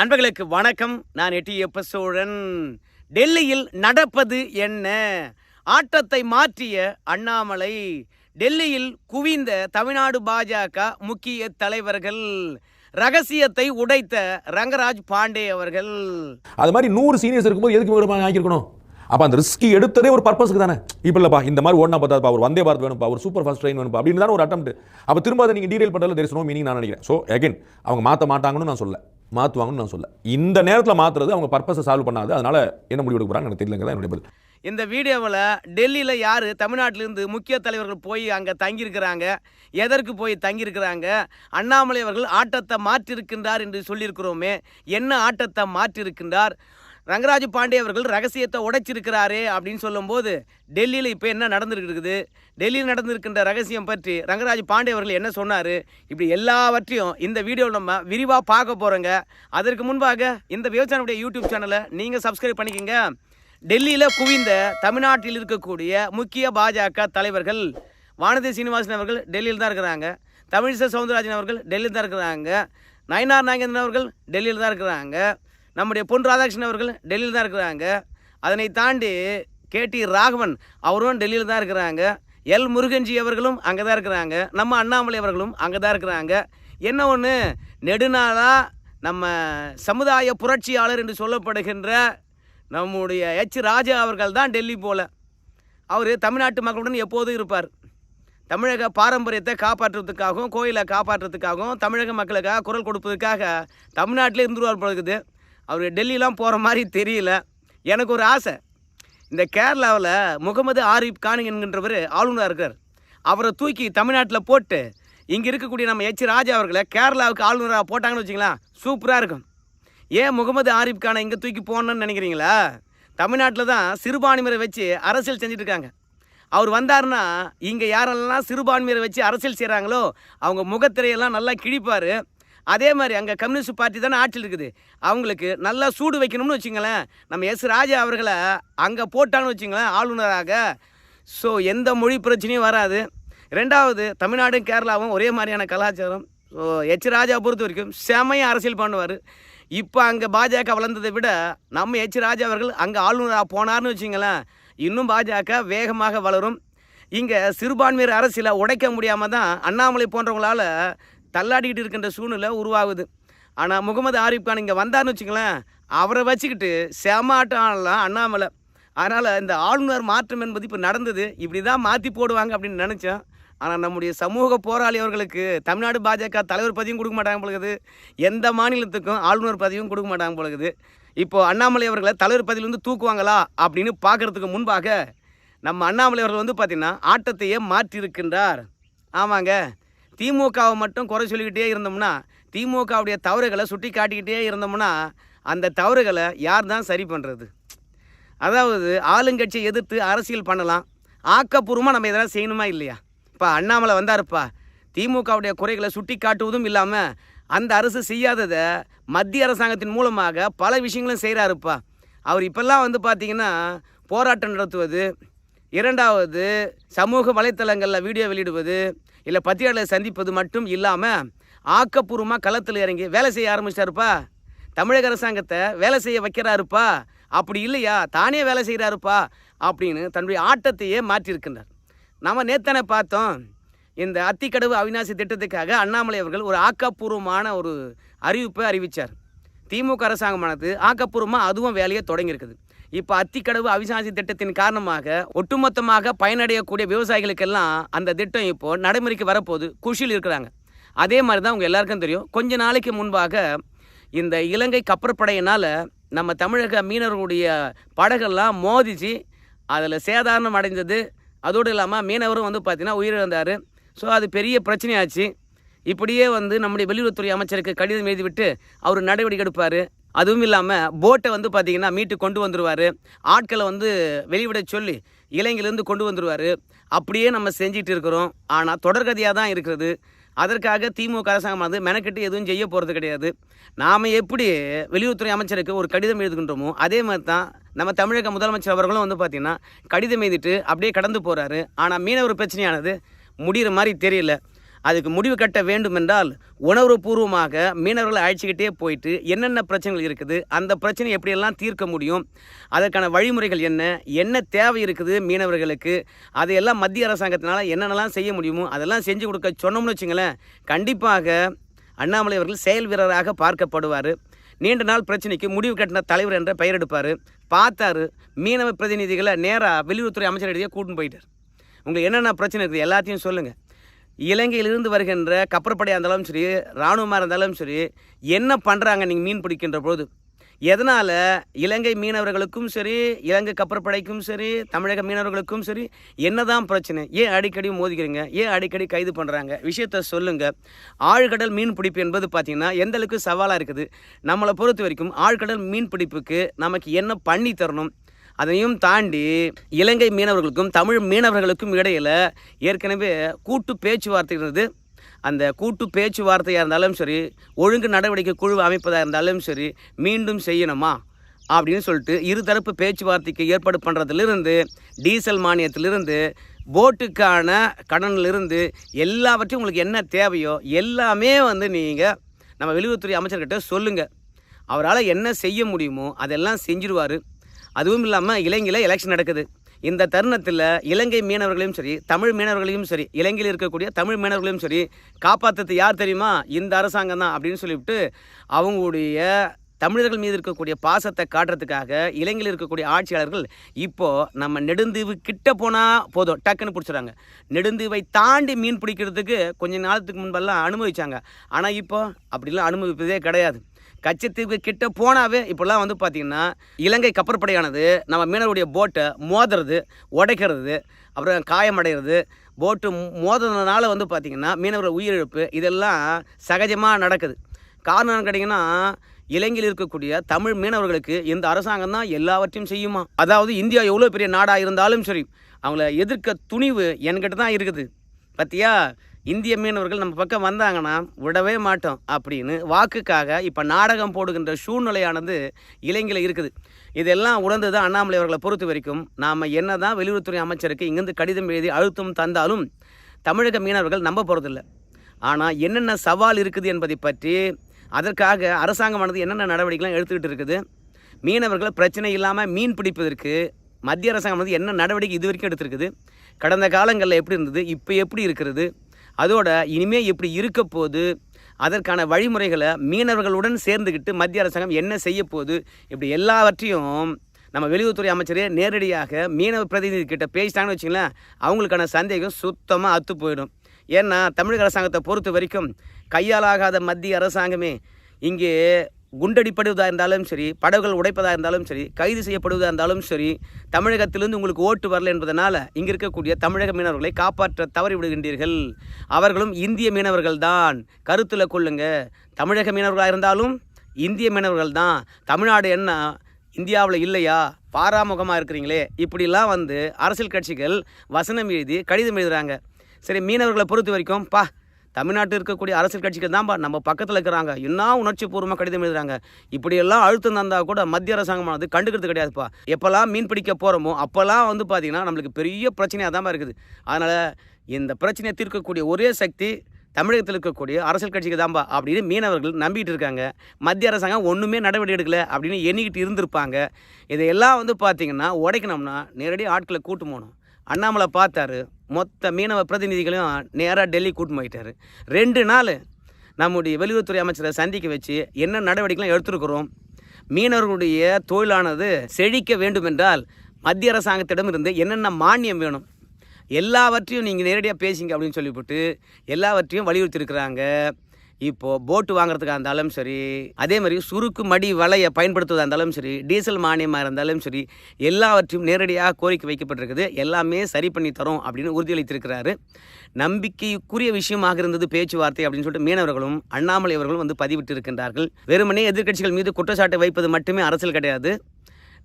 நண்பர்களுக்கு வணக்கம். நான் எட்டி எப்ப சோழன் டெல்லியில் நடப்பது என்ன? ஆட்டத்தை மாற்றிய அண்ணாமலை டெல்லியில் குவிந்த தமிழ்நாடு பாஜக முக்கிய தலைவர்கள் ரகசியத்தை உடைத்த ரங்கராஜ் பாண்டே அவர்கள். அது மாதிரி நூறு சீனியர்ஸ் இருக்கும்போது எதுக்கு இவரை வாங்கியிருக்கணும் அப்போ அந்த ரிஸ்க் எடுத்ததே ஒரு பர்பஸ்க்கு தானே. இப்போ இல்லைப்பா இந்த மாதிரி ஓடனா பார்த்தாப்பா ஒரு வந்தே பாரத் வேணும்ப்பா ஒரு சூப்பர் ஃபாஸ்ட் ட்ரெயின் வேணும்ப்பா அப்படின்னு தான் ஒரு அட்டம் அப்போ திரும்ப அதை நீங்கள் டீடைல் பண்ணுறதுல தெரிசனோ மீனிங் நான் நினைக்கிறேன். ஸோ அகைன் அவங்க மாற்ற மாட்டாங்கன்னு நான் சொல்ல மாற்றுவாங்கன்னு நான் சொல்ல. இந்த நேரத்தில் மாற்றுறது அவங்க பர்பஸை சால்வ் பண்ணாது. அதனால் என்ன முடிவு எடுக்க போகிறாங்க எனக்கு தெரியலங்க என்னுடைய பதில். இந்த வீடியோவில் டெல்லியில் யார் தமிழ்நாட்டிலேருந்து முக்கிய தலைவர்கள் போய் அங்கே தங்கியிருக்கிறாங்க எதற்கு போய் தங்கியிருக்கிறாங்க அண்ணாமலை அவர்கள் ஆட்டத்தை மாற்றிருக்கின்றார் என்று சொல்லியிருக்கிறோமே என்ன ஆட்டத்தை மாற்றிருக்கின்றார் ரங்கராஜ் பாண்டே அவர்கள் ரகசியத்தை உடைச்சிருக்கிறாரே அப்படின்னு சொல்லும்போது டெல்லியில் இப்போ என்ன நடந்திருக்குது? டெல்லியில் நடந்திருக்கின்ற ரகசியம் பற்றி ரங்கராஜ் பாண்டே அவர்கள் என்ன சொன்னார்? இப்படி எல்லாவற்றையும் இந்த வீடியோவில் நம்ம விரிவாக பார்க்க போகிறோங்க அதற்கு முன்பாக இந்த விவசாயனுடைய யூடியூப் சேனலை நீங்கள் சப்ஸ்கிரைப் பண்ணிக்கோங்க. டெல்லியில் குவிந்த தமிழ்நாட்டில் இருக்கக்கூடிய முக்கிய பாஜக தலைவர்கள் வானதி சீனிவாசன் அவர்கள் டெல்லியில் தான் இருக்கிறாங்க. தமிழிசை சவுந்தரராஜன் அவர்கள் டெல்லியில் தான் இருக்கிறாங்க. நயனார் நாகேந்திரன் அவர்கள் டெல்லியில் தான் இருக்கிறாங்க. நம்முடைய பொன் ராதாகிருஷ்ணன் அவர்கள் டெல்லியில் தான் இருக்கிறாங்க. அதனை தாண்டி கேடி ராகவன் அவரும் டெல்லியில் தான் இருக்கிறாங்க. எல் முருகன்ஜி அவர்களும் அங்கே தான் இருக்கிறாங்க. நம்ம அண்ணாமலை அவர்களும் அங்கே தான் இருக்கிறாங்க. என்ன ஒன்று நெடுநாளாக நம்ம சமுதாய புரட்சியாளர் என்று சொல்லப்படுகின்ற நம்முடைய எச் ராஜா அவர்கள் தான் டெல்லி போல. அவர் தமிழ்நாட்டு மக்களுடன் எப்போதும் இருப்பார். தமிழக பாரம்பரியத்தை காப்பாற்றுறதுக்காகவும் கோயிலை காப்பாற்றுறதுக்காகவும் தமிழக மக்களுக்காக குரல் கொடுப்பதற்காக தமிழ்நாட்டிலே இருந்துருவார் போல இருக்குது. அவர் டெல்லிலாம் போகிற மாதிரி தெரியல. எனக்கு ஒரு ஆசை. இந்த கேரளாவில் முகமது ஆரிப் கான் என்கின்றவர் ஆளுநராக இருக்கார். அவரை தூக்கி தமிழ்நாட்டில் போட்டு இங்கே இருக்கக்கூடிய நம்ம எச் ராஜா அவர்களை கேரளாவுக்கு ஆளுநராக போட்டாங்கன்னு வச்சிங்களா சூப்பராக இருக்கும். ஏன் முகமது ஆரிப் கானை இங்கே தூக்கி போடணும்னு நினைக்கிறீங்களா? தமிழ்நாட்டில் தான் சிறுபான்மையரை வச்சு அரசியல் செஞ்சுட்டு இருக்காங்க. அவர் வந்தாருன்னா இங்கே யாரெல்லாம் சிறுபான்மையரை வச்சு அரசியல் செய்கிறாங்களோ அவங்க முகத்திரையெல்லாம் நல்லா கிழிப்பார். அதே மாதிரி அங்கே கம்யூனிஸ்ட் பார்ட்டி தானே ஆட்சியில் இருக்குது. அவங்களுக்கு நல்லா சூடு வைக்கணும்னு வச்சுங்களேன். நம்ம எஸ் ராஜா அவர்களை அங்கே போட்டாங்கன்னு வச்சுங்களேன் ஆளுநராக. ஸோ எந்த மொழி பிரச்சனையும் வராது. ரெண்டாவது தமிழ்நாடும் கேரளாவும் ஒரே மாதிரியான கலாச்சாரம். ஸோ எச் ராஜா பொறுத்த வரைக்கும் செமையாக அரசியல் பண்ணுவார். இப்போ அங்கே பாஜக வளர்ந்ததை விட நம்ம எச் ராஜா அவர்கள் அங்கே ஆளுநராக போனார்னு வச்சிங்களேன் இன்னும் பாஜக வேகமாக வளரும். இங்கே சிறுபான்மையர் அரசியலை உடைக்க முடியாமல் தான் அண்ணாமலை போன்றவங்களால் தள்ளாடிக்கிட்டு இருக்கின்ற சூழ்நிலை உருவாகுது. ஆனால் முகமது ஆரிப் கான் இங்கே வந்தார்னு வச்சுங்களேன் அவரை வச்சுக்கிட்டு செமாட்டம் ஆடலாம் அண்ணாமலை. அதனால் இந்த ஆளுநர் மாற்றம் என்பது இப்போ நடந்தது. இப்படி தான் மாற்றி போடுவாங்க அப்படின்னு நினச்சேன். ஆனால் நம்முடைய சமூக போராளி அவர்களுக்கு தமிழ்நாடு பாஜக தலைவர் பதவியும் கொடுக்க மாட்டாங்க பொழுது எந்த மாநிலத்துக்கும் ஆளுநர் பதவியும் கொடுக்க மாட்டாங்க பொழுது இப்போது அண்ணாமலை அவர்களை தலைவர் பதவியிலிருந்து தூக்குவாங்களா அப்படின்னு பார்க்குறதுக்கு முன்பாக நம்ம அண்ணாமலை அவர்கள் வந்து பார்த்திங்கன்னா ஆட்டத்தையே மாற்றியிருக்கின்றார். ஆமாங்க. திமுகவை மட்டும் குறை சொல்லிக்கிட்டே இருந்தோம்னா திமுகவுடைய தவறுகளை சுட்டி காட்டிக்கிட்டே இருந்தோம்னா அந்த தவறுகளை யார் தான் சரி பண்ணுறது அதாவது ஆளுங்கட்சியை எதிர்த்து அரசியல் பண்ணலாம். ஆக்கப்பூர்வமாக நம்ம எதனா செய்யணுமா இல்லையா? இப்போ அண்ணாமலை வந்தாருப்பா திமுகவுடைய குறைகளை சுட்டி காட்டுவதும் இல்லாமல் அந்த அரசு செய்யாததை மத்திய அரசாங்கத்தின் மூலமாக பல விஷயங்களும் செய்கிறாருப்பா அவர் இப்போல்லாம் வந்து பார்த்தீங்கன்னா போராட்டம் நடத்துவது இரண்டாவது சமூக வலைத்தளங்களில் வீடியோ வெளியிடுவது இல்லை பத்திரிகையாளரை சந்திப்பது மட்டும் இல்லாமல் ஆக்கப்பூர்வமாக களத்தில் இறங்கி வேலை செய்ய ஆரம்பிச்சிட்டாருப்பா. தமிழக அரசாங்கத்தை வேலை செய்ய வைக்கிறாருப்பா. அப்படி இல்லையா? தானே வேலை செய்கிறாருப்பா அப்படின்னு தன்னுடைய ஆட்டத்தையே மாற்றியிருக்கின்றார். நம்ம நேத்தனை பார்த்தோம் இந்த அத்திக்கடவு அவிநாசி திட்டத்துக்காக அண்ணாமலை அவர்கள் ஒரு ஆக்கப்பூர்வமான ஒரு அறிவிப்பை அறிவித்தார் திமுக அரசாங்கமானது ஆக்கப்பூர்வமாக அதுவும் வேலையை தொடங்கியிருக்குது. இப்போ அத்திக்கடவு அவிசாசி திட்டத்தின் காரணமாக ஒட்டுமொத்தமாக பயனடையக்கூடிய விவசாயிகளுக்கெல்லாம் அந்த திட்டம் இப்போ நடைமுறைக்கு வரப்போகுது குஷியில் இருக்கிறாங்க. அதே மாதிரி தான் உங்கள் எல்லாருக்கும் தெரியும். கொஞ்ச நாளைக்கு முன்பாக இந்த இலங்கை கப்பற்படையினால் நம்ம தமிழக மீனவர்களுடைய படகெல்லாம் மோதிச்சு அதில் சேதாரணம் அடைஞ்சது. அதோடு இல்லாமல் மீனவரும் வந்து பார்த்திங்கன்னா உயிரிழந்தார். ஸோ அது பெரிய பிரச்சனையாச்சு. இப்படியே வந்து நம்முடைய வெளியுறவுத்துறை அமைச்சருக்கு கடிதம் எழுதிவிட்டு அவர் நடவடிக்கை எடுப்பார். அதுவும் இல்லாமல் போட்டை வந்து பார்த்திங்கன்னா மீட்டு கொண்டு வந்துடுவார் ஆட்களை வந்து வெளிவிட சொல்லி இலங்கையிலேருந்து கொண்டு வந்துடுவார் அப்படியே நம்ம செஞ்சிட்டு இருக்கிறோம். ஆனால் தொடர்கதையாக தான் இருக்கிறது. அதற்காக திமுக அரசாங்கம் வந்து மெனக்கெட்டு எதுவும் செய்ய போகிறது கிடையாது. நாம் எப்படி வெளியுறவுத்துறை அமைச்சருக்கு ஒரு கடிதம் எழுதுகின்றோமோ அதே மாதிரி தான் நம்ம தமிழக முதலமைச்சர் அவர்களும் வந்து பார்த்திங்கன்னா கடிதம் எழுதிட்டு அப்படியே கடந்து போகிறாரு ஆனால் மீனவர் பிரச்சனையானது முடிகிற மாதிரி தெரியல. அதுக்கு முடிவு கட்ட வேண்டும் என்றால் உணர்வுபூர்வமாக மீனவர்களை அழைச்சிக்கிட்டே போயிட்டு என்னென்ன பிரச்சனைகள் இருக்குது அந்த பிரச்சனை எப்படியெல்லாம் தீர்க்க முடியும் அதற்கான வழிமுறைகள் என்ன என்ன தேவை இருக்குது மீனவர்களுக்கு அதையெல்லாம் மத்திய அரசாங்கத்தினால் என்னென்னலாம் செய்ய முடியுமோ அதெல்லாம் செஞ்சு கொடுக்க சொன்னோம்னு வச்சுங்களேன் கண்டிப்பாக அண்ணாமலை அவர்கள் செயல் வீரராக பார்க்கப்படுவார். நீண்ட நாள் பிரச்சனைக்கு முடிவு கட்டின தலைவர் என்ற பெயர் எடுப்பார். பார்த்தாரு மீனவ பிரதிநிதிகளை நேராக வெளியுறவுத்துறை அமைச்சரிடையே கூட்டின்னு போயிட்டார். உங்களுக்கு என்னென்ன பிரச்சனை இருக்குது எல்லாத்தையும் சொல்லுங்கள் இலங்கையிலிருந்து வருகின்ற கப்பற்படையாக இருந்தாலும் சரி இராணுவமாக இருந்தாலும் சரி என்ன பண்ணுறாங்க நீங்கள் மீன் பிடிக்கின்ற பொழுது? எதனால் இலங்கை மீனவர்களுக்கும் சரி இலங்கை கப்பற்படைக்கும் சரி தமிழக மீனவர்களுக்கும் சரி என்னதான் பிரச்சனை? ஏன் அடிக்கடி மோதிக்கிறீங்க? ஏன் அடிக்கடி கைது பண்ணுறாங்க விஷயத்த சொல்லுங்கள் ஆழ்கடல் மீன் பிடிப்பு என்பது பார்த்திங்கன்னா எந்த அளவுக்கு சவாலாக இருக்குது? நம்மளை பொறுத்த வரைக்கும் ஆழ்கடல் மீன் பிடிப்புக்கு நமக்கு என்ன பண்ணி தரணும்? அதையும் தாண்டி இலங்கை மீனவர்களுக்கும் தமிழ் மீனவர்களுக்கும் இடையில் ஏற்கனவே கூட்டு பேச்சுவார்த்தை இருந்தது. அந்த கூட்டு பேச்சுவார்த்தையாக இருந்தாலும் சரி ஒழுங்கு நடவடிக்கை குழு அமைப்பதாக இருந்தாலும் சரி மீண்டும் செய்யணுமா அப்படின்னு சொல்லிட்டு இருதரப்பு பேச்சுவார்த்தைக்கு ஏற்பாடு பண்ணுறதுலேருந்து டீசல் மானியத்திலிருந்து போட்டுக்கான கடனிலிருந்து எல்லாவற்றையும் உங்களுக்கு என்ன தேவையோ எல்லாமே வந்து நீங்கள் நம்ம வெளியுறவுத்துறை அமைச்சர்கிட்ட சொல்லுங்கள் அவரால் என்ன செய்ய முடியுமோ அதெல்லாம் செஞ்சிருவார். அதுவும் இல்லாமல் இலங்கையில் எலெக்ஷன் நடக்குது. இந்த தருணத்தில் இலங்கை மீனவர்களையும் சரி தமிழ் மீனவர்களையும் சரி இலங்கையில் இருக்கக்கூடிய தமிழ் மீனவர்களையும் சரி காப்பாற்றுறது யார் தெரியுமா? இந்த அரசாங்கம் தான் அப்படின்னு சொல்லிவிட்டு அவங்களுடைய தமிழர்கள் மீது இருக்கக்கூடிய பாசத்தை காட்டுறதுக்காக இலங்கையில் இருக்கக்கூடிய ஆட்சியாளர்கள் இப்போது நம்ம நெடுந்தீவு கிட்ட போனால் போதும் டக்குன்னு பிடிச்சிடுறாங்க. நெடுந்தீவை தாண்டி மீன் பிடிக்கிறதுக்கு கொஞ்ச நாளத்துக்கு முன்பெல்லாம் அனுமதிச்சாங்க. ஆனால் இப்போ அப்படிலாம் அனுமதிப்பதே கிடையாது. கச்சத்தீவுக்கு கிட்ட போனாவே இப்போல்லாம் வந்து பார்த்திங்கன்னா இலங்கை கப்பற்படையானது நம்ம மீனவருடைய போட்டை மோதுறது உடைக்கிறது அப்புறம் காயமடைகிறது போட்டு மோதுறதுனால வந்து பார்த்திங்கன்னா மீனவர் உயிரிழப்பு இதெல்லாம் சகஜமாக நடக்குது. காரணம் என்னன்னு கேட்டிங்கன்னா இலங்கையில் இருக்கக்கூடிய தமிழ் மீனவர்களுக்கு இந்த அரசாங்கம் தான் எல்லாவற்றையும் செய்யுமா? அதாவது இந்தியா எவ்வளோ பெரிய நாடாக இருந்தாலும் சரி அவங்கள எதிர்க்க துணிவு என்கிட்ட தான் இருக்குது. பத்தியா? இந்திய மீனவர்கள் நம்ம பக்கம் வந்தாங்கன்னா விடவே மாட்டோம் அப்படின்னு வாக்குக்காக இப்போ நாடகம் போடுகின்ற சூழ்நிலையானது இலங்கையில் இருக்குது. இதெல்லாம் உணர்ந்து தான் அண்ணாமலை அவர்களை பொறுத்த வரைக்கும் நாம் என்ன தான் வெளியுறவுத்துறை அமைச்சருக்கு இங்கேருந்து கடிதம் எழுதி அழுத்தம் தந்தாலும் தமிழக மீனவர்கள் நம்ப போகிறதில்ல ஆனால் என்னென்ன சவால் இருக்குது என்பதை பற்றி அதற்காக அரசாங்கமானது என்னென்ன நடவடிக்கைலாம் எடுத்துக்கிட்டு இருக்குது மீனவர்களை பிரச்சனை இல்லாமல் மீன் பிடிப்பதற்கு மத்திய அரசாங்கம் வந்து என்ன நடவடிக்கை இது வரைக்கும் எடுத்திருக்குது கடந்த காலங்களில் எப்படி இருந்தது இப்போ எப்படி இருக்கிறது அதோட இனிமே இப்படி இருக்க போது அதற்கான வழிமுறைகளை மீனவர்களுடன் சேர்ந்துக்கிட்டு மத்திய அரசாங்கம் என்ன செய்ய போகுது இப்படி எல்லாவற்றையும் நம்ம வெளியுறவுத்துறை அமைச்சரே நேரடியாக மீனவ பிரதிநிதி கிட்ட பேசிட்டாங்கன்னு வச்சுங்களேன் அவங்களுக்கான சந்தேகம் சுத்தமாக அத்து போயிடும். ஏன்னா தமிழக அரசாங்கத்தை பொறுத்த வரைக்கும் கையாலாகாத மத்திய அரசாங்கமே இங்கே குண்டடிப்படுவதாக இருந்தாலும் சரி படகுகள் உடைப்பதாக இருந்தாலும் சரி கைது செய்யப்படுவதாக இருந்தாலும் சரி தமிழகத்திலிருந்து உங்களுக்கு ஓட்டு வரல என்பதனால் இங்கே இருக்கக்கூடிய தமிழக மீனவர்களை காப்பாற்ற தவறி விடுகின்றீர்கள். அவர்களும் இந்திய மீனவர்கள் தான். கருத்தில் கொள்ளுங்க. தமிழக மீனவர்களாக இருந்தாலும் இந்திய மீனவர்கள் தான். தமிழ்நாடு என்ன? இந்தியாவில் இல்லையா? பாராமுகமாக இருக்கிறீங்களே. இப்படிலாம் வந்து அரசியல் கட்சிகள் வசனம் எழுதி கடிதம் எழுதுகிறாங்க சரி மீனவர்களை பொறுத்த வரைக்கும் பா தமிழ்நாட்டில் இருக்கக்கூடிய அரசியல் கட்சிகள் தான்ப்பா நம்ம பக்கத்தில் இருக்கிறாங்க. என்ன உணர்ச்சி பூர்வமாக கடிதம் எழுதுறாங்க? இப்படியெல்லாம் அழுத்தம் தந்தால் கூட மத்திய அரசாங்கமானது கண்டுக்கிறது கிடையாதுப்பா. எப்போல்லாம் மீன் பிடிக்க போகிறோமோ அப்போல்லாம் வந்து பார்த்திங்கன்னா நம்மளுக்கு பெரிய பிரச்சனையாக தான் இருக்குது. அதனால் இந்த பிரச்சனையை தீர்க்கக்கூடிய ஒரே சக்தி தமிழகத்தில் இருக்கக்கூடிய அரசியல் கட்சிக்கு தான்பா அப்படின்னு மீனவர்கள் நம்பிட்டு இருக்காங்க. மத்திய அரசாங்கம் ஒன்றுமே நடவடிக்கை எடுக்கல அப்படின்னு எண்ணிக்கிட்டு இருந்திருப்பாங்க. இதையெல்லாம் வந்து பார்த்திங்கன்னா உடைக்கணும்னா நேரடி ஆட்களை கூட்டு போகணும். அண்ணாமலை பார்த்தாரு மொத்த மீனவ பிரதிநிதிகளையும் நேராக டெல்லி கூட்டின்னு போயிட்டார். ரெண்டு நாள் நம்முடைய வெளியுறவுத்துறை அமைச்சரை சந்திக்க வச்சு என்ன நடவடிக்கைலாம் எடுத்திருக்கிறோம்? மீனவர்களுடைய தொழிலானது செழிக்க வேண்டுமென்றால் மத்திய அரசாங்கத்திடம் இருந்து என்னென்ன மானியம் வேணும்? எல்லாவற்றையும் நீங்கள் நேரடியாக பேசிங்க அப்படின்னு சொல்லிவிட்டு எல்லாவற்றையும் வலியுறுத்தியிருக்கிறாங்க. இப்போது போட்டு வாங்குறதுக்காக இருந்தாலும் சரி அதே மாதிரி சுருக்கு மடி வலையை பயன்படுத்துவதாக இருந்தாலும் சரி டீசல் மானியமாக இருந்தாலும் சரி எல்லாவற்றையும் நேரடியாக கோரிக்கை வைக்கப்பட்டிருக்குது. எல்லாமே சரி பண்ணி தரோம் அப்படின்னு உறுதியளித்திருக்கிறாரு. நம்பிக்கைக்குரிய விஷயமாக இருந்தது பேச்சுவார்த்தை அப்படின்னு சொல்லிட்டு மீனவர்களும் அண்ணாமலை அவர்களும் வந்து பதிவிட்டு இருக்கின்றார்கள் வெறுமனே எதிர்க்கட்சிகள் மீது குற்றச்சாட்டை வைப்பது மட்டுமே அரசியல் கிடையாது.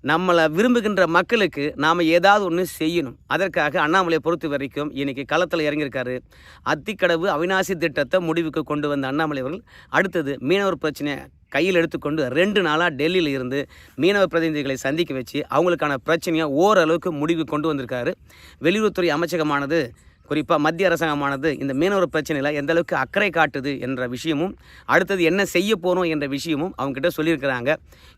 நம்மளை விரும்புகின்ற மக்களுக்கு நாம் ஏதாவது ஒன்று செய்யணும். அதற்காக அண்ணாமலையை பொறுத்த வரைக்கும் இன்றைக்கி களத்தில் இறங்கியிருக்காரு. அத்திக்கடவு அவிநாசி திட்டத்தை முடிவுக்கு கொண்டு வந்த அண்ணாமலை அவர்கள் அடுத்தது மீனவர் பிரச்சனையை கையில் எடுத்துக்கொண்டு ரெண்டு நாளாக டெல்லியில் இருந்து மீனவ பிரதிநிதிகளை சந்திக்க வச்சு அவங்களுக்கான பிரச்சனையை ஓரளவுக்கு முடிவு கொண்டு வந்திருக்காரு. வெளியுறவுத்துறை அமைச்சகமானது குறிப்பாக மத்திய அரசாங்கமானது இந்த மீனவர் பிரச்சனையில் எந்த அளவுக்கு அக்கறை காட்டுது என்ற விஷயமும் அடுத்தது என்ன செய்ய போகிறோம் என்ற விஷயமும் அவங்ககிட்ட சொல்லியிருக்கிறாங்க.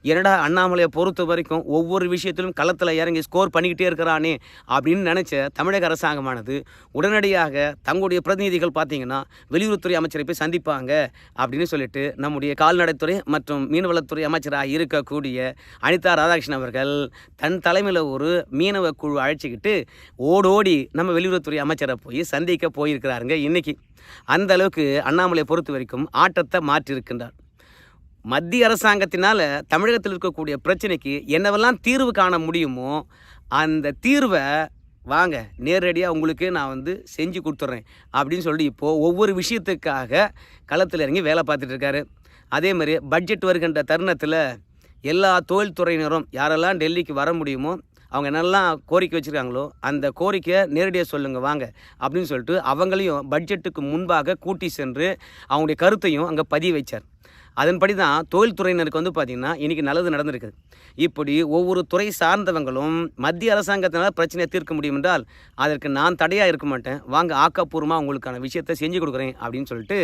என்னடா அண்ணாமலையை பொறுத்த வரைக்கும் ஒவ்வொரு விஷயத்திலும் களத்தில் இறங்கி ஸ்கோர் பண்ணிக்கிட்டே இருக்கிறானே அப்படின்னு நினச்ச தமிழக அரசாங்கமானது உடனடியாக தங்களுடைய பிரதிநிதிகள் பார்த்தீங்கன்னா வெளியுறவுத்துறை அமைச்சரை போய் சந்திப்பாங்க அப்படின்னு சொல்லிட்டு நம்முடைய கால்நடைத்துறை மற்றும் மீன்வளத்துறை அமைச்சராக இருக்கக்கூடிய அனிதா ராதாகிருஷ்ணன் அவர்கள் தன் தலைமையில் ஒரு மீனவ குழு அழைச்சிக்கிட்டு ஓடோடி நம்ம வெளியுறவுத்துறை அமைச்சரை போய் சந்திக்க போயிருக்கிறாருங்க இன்றைக்கி அந்த அளவுக்கு அண்ணாமலையை பொறுத்த வரைக்கும் ஆட்டத்தை மாற்றியிருக்கின்றார். மத்திய அரசாங்கத்தினால் தமிழகத்தில் இருக்கக்கூடிய பிரச்சனைக்கு என்னவெல்லாம் தீர்வு காண முடியுமோ அந்த தீர்வை வாங்க நேரடியாக உங்களுக்கு நான் வந்து செஞ்சு கொடுத்துட்றேன் அப்படின்னு சொல்லிட்டு இப்போது ஒவ்வொரு விஷயத்துக்காக களத்தில் இறங்கி வேலை பார்த்துட்டு இருக்காரு. அதே மாதிரி பட்ஜெட் வருகின்ற தருணத்தில் எல்லா தொழில்துறையினரும் யாரெல்லாம் டெல்லிக்கு வர முடியுமோ அவங்க என்னெல்லாம் கோரிக்கை வச்சுருக்காங்களோ அந்த கோரிக்கையை நேரடியாக சொல்லுங்கள் வாங்க அப்படின்னு சொல்லிட்டு அவங்களையும் பட்ஜெட்டுக்கு முன்பாக கூட்டி சென்று அவங்களுடைய கருத்தையும் அங்கே பதிய வச்சார். அதன்படி தான் தொழில்துறையினருக்கு வந்து பார்த்திங்கன்னா இன்றைக்கி நல்லது நடந்திருக்குது இப்படி ஒவ்வொரு துறை சார்ந்தவங்களும் மத்திய அரசாங்கத்தினால் பிரச்சனையை தீர்க்க முடியும் என்றால் அதற்கு நான் தடையாக இருக்க மாட்டேன். வாங்க ஆக்கப்பூர்வமாக உங்களுக்கான விஷயத்தை செஞ்சு கொடுக்குறேன் அப்படின்னு சொல்லிட்டு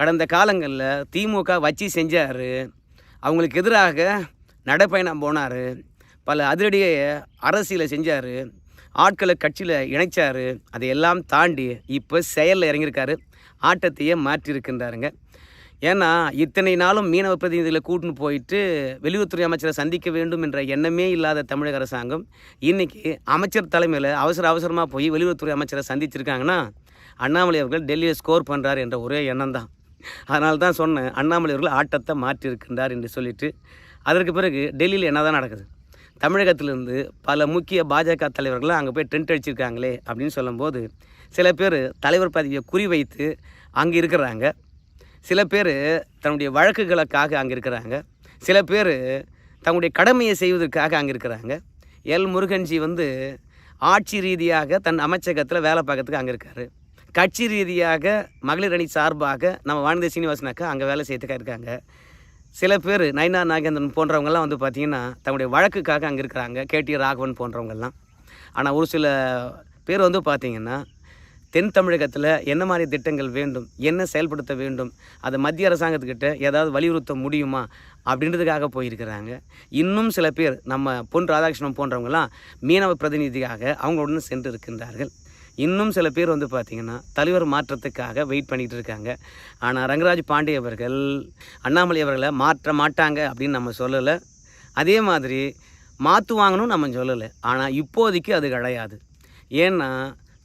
கடந்த காலங்களில் திமுக வச்சு செஞ்சார். அவங்களுக்கு எதிராக நடைப்பயணம் போனார். பல அதிரடியை அரசியலை செஞ்சார் ஆட்களை கட்சியில் இணைச்சார் அதையெல்லாம் தாண்டி இப்போ செயலில் இறங்கியிருக்காரு. ஆட்டத்தையே மாற்றியிருக்கின்றாருங்க. ஏன்னா இத்தனை நாளும் மீனவ பிரதிநிதிகளை கூட்டின்னு போயிட்டு வெளியுறவுத்துறை அமைச்சரை சந்திக்க வேண்டும் என்ற எண்ணமே இல்லாத தமிழக அரசாங்கம் இன்றைக்கி அமைச்சர் தலைமையில் அவசர அவசரமாக போய் வெளியுறவுத்துறை அமைச்சரை சந்திச்சிருக்காங்கன்னா அண்ணாமலை அவர்கள் டெல்லியில் ஸ்கோர் பண்ணுறார் என்ற ஒரே எண்ணம் தான். அதனால தான் சொன்னேன் அண்ணாமலை அவர்கள் ஆட்டத்தை மாற்றியிருக்கின்றார் என்று சொல்லிட்டு. அதற்கு பிறகு டெல்லியில் என்ன தான் நடக்குது? தமிழகத்திலிருந்து பல முக்கிய பாஜக தலைவர்கள்லாம் அங்கே போய் டென்ட் அடிச்சிருக்காங்களே அப்படின்னு சொல்லும்போது சில பேர் தலைவர் பதவியை குறிவைத்து அங்கே இருக்கிறாங்க. சில பேர் தன்னுடைய வழக்குகளுக்காக அங்கே இருக்கிறாங்க. சில பேர் தங்களுடைய கடமையை செய்வதற்காக அங்கே இருக்கிறாங்க. எல் முருகன்ஜி வந்து ஆட்சி ரீதியாக தன் அமைச்சகத்தில் வேலை பார்க்கறதுக்கு அங்கே இருக்கார். கட்சி ரீதியாக மகளிர் அணி சார்பாக நம்ம வானதி சீனிவாசனாக்கா அங்கே வேலை செய்யறதுக்காக இருக்காங்க. சில பேர் நயனா நாகேந்திரன் போன்றவங்கெல்லாம் வந்து பார்த்திங்கன்னா தங்களுடைய வழக்குக்காக அங்கே இருக்கிறாங்க. கேடி ராகவன் போன்றவங்கெல்லாம். ஆனால் ஒரு சில பேர் வந்து பார்த்திங்கன்னா தென் தமிழகத்தில் என்ன மாதிரி திட்டங்கள் வேண்டும் என்ன செயல்படுத்த வேண்டும் அதை மத்திய அரசாங்கத்துக்கிட்ட ஏதாவது வலியுறுத்த முடியுமா அப்படின்றதுக்காக போயிருக்கிறாங்க. இன்னும் சில பேர் நம்ம பொன் ராதாகிருஷ்ணன் போன்றவங்களாம் மீனவ பிரதிநிதியாக அவங்களுடன் சென்று இருக்கின்றார்கள் இன்னும் சில பேர் வந்து பார்த்திங்கன்னா தலைவர் மாற்றத்துக்காக வெயிட் பண்ணிகிட்டு இருக்காங்க. ஆனால் ரங்கராஜ் பாண்டே அவர்கள் அண்ணாமலை அவர்களை மாற்ற மாட்டாங்க அப்படின்னு நம்ம சொல்லலை. அதே மாதிரி மாற்றுவாங்கன்னு நம்ம சொல்லலை. ஆனால் இப்போதைக்கு அது கிடையாது. ஏன்னா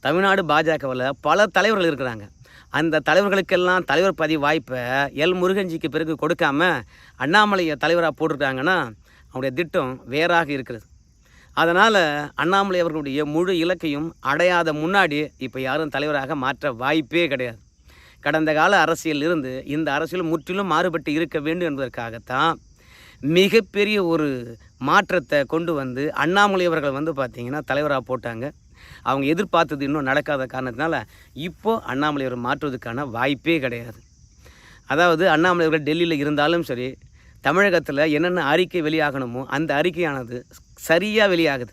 தமிழ்நாடு பாஜகவில் பல தலைவர்கள் இருக்கிறாங்க. அந்த தலைவர்களுக்கெல்லாம் தலைவர் பதவி வாய்ப்பை எல் முருகன்ஜிக்கு பிறகு கொடுக்காம அண்ணாமலையை தலைவராக போட்டிருக்காங்கன்னா அவனுடைய திட்டம் வேறாக இருக்கிறது. அதனால் அண்ணாமலை அவர்களுடைய முழு இலக்கையும் அடையாத முன்னாடி இப்போ யாரும் தலைவராக மாற்ற வாய்ப்பே கிடையாது. கடந்த கால அரசியல் இருந்து இந்த அரசியல் முற்றிலும் மாறுபட்டு இருக்க வேண்டும் என்பதற்காகத்தான் மிகப்பெரிய ஒரு மாற்றத்தை கொண்டு வந்து அண்ணாமலை அவர்கள் வந்து பார்த்திங்கன்னா தலைவராக போட்டாங்க. அவங்க எதிர்பார்த்தது இன்னும் நடக்காத காரணத்தினால இப்போ அண்ணாமலை அவர் மாற்றுவதற்கான வாய்ப்பே கிடையாது. அதாவது அண்ணாமலை அவர்கள் டெல்லியில் இருந்தாலும் சரி தமிழகத்தில் என்னென்ன அறிக்கை வெளியாகணுமோ அந்த அறிக்கையானது சரியாக வெளியாகுது.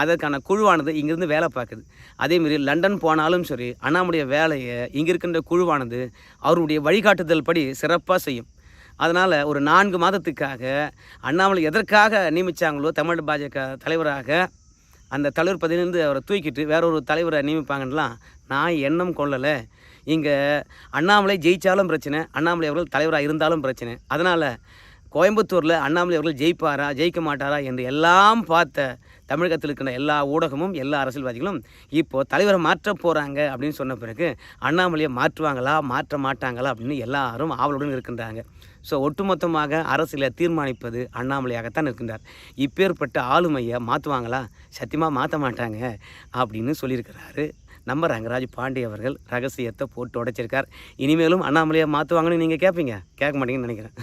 அதற்கான குழுவானது இங்கேருந்து வேலை பார்க்குது. அதேமாரி லண்டன் போனாலும் சரி அண்ணாமுடைய வேலையை இங்கே இருக்கின்ற குழுவானது அவருடைய வழிகாட்டுதல் படி சிறப்பாக செய்யும். அதனால் ஒரு நான்கு மாதத்துக்காக அண்ணாமலை எதற்காக நியமித்தாங்களோ தமிழ் பாஜக தலைவராக அந்த தலைவர் பதவியிலிருந்து அவரை தூக்கிட்டு வேற ஒரு தலைவரை நியமிப்பாங்கலாம் நான் எண்ணம் கொள்ளலை. இங்கே அண்ணாமலை ஜெயித்தாலும் பிரச்சனை அண்ணாமலை அவர்கள் தலைவராக இருந்தாலும் பிரச்சனை. அதனால் கோயம்புத்தூரில் அண்ணாமலை அவர்கள் ஜெயிப்பாரா ஜெயிக்க மாட்டாரா என்று எல்லாம் பார்த்த தமிழகத்தில் இருக்கிற எல்லா ஊடகமும் எல்லா அரசியல்வாதிகளும் இப்போ தலைவரை மாற்ற போகிறாங்க அப்படின்னு சொன்ன பிறகு அண்ணாமலையை மாற்றுவாங்களா மாற்ற மாட்டாங்களா அப்படின்னு எல்லாரும் ஆவலுடன் இருக்கின்றாங்க. ஸோ ஒட்டுமொத்தமாக அரசியலை தீர்மானிப்பது அண்ணாமலையாகத்தான் இருக்கின்றார். இப்பேற்பட்ட ஆளுமையை மாற்றுவாங்களா? சத்தியமாக மாற்ற மாட்டாங்க அப்படின்னு சொல்லியிருக்கிறாரு நம்ம ரங்கராஜ் பாண்டே அவர்கள். ரகசியத்தை போட்டு உடைச்சிருக்கார். இனிமேலும் அண்ணாமலையை மாற்றுவாங்கன்னு நீங்கள் கேட்பீங்க கேட்க மாட்டீங்கன்னு நினைக்கிறேன்.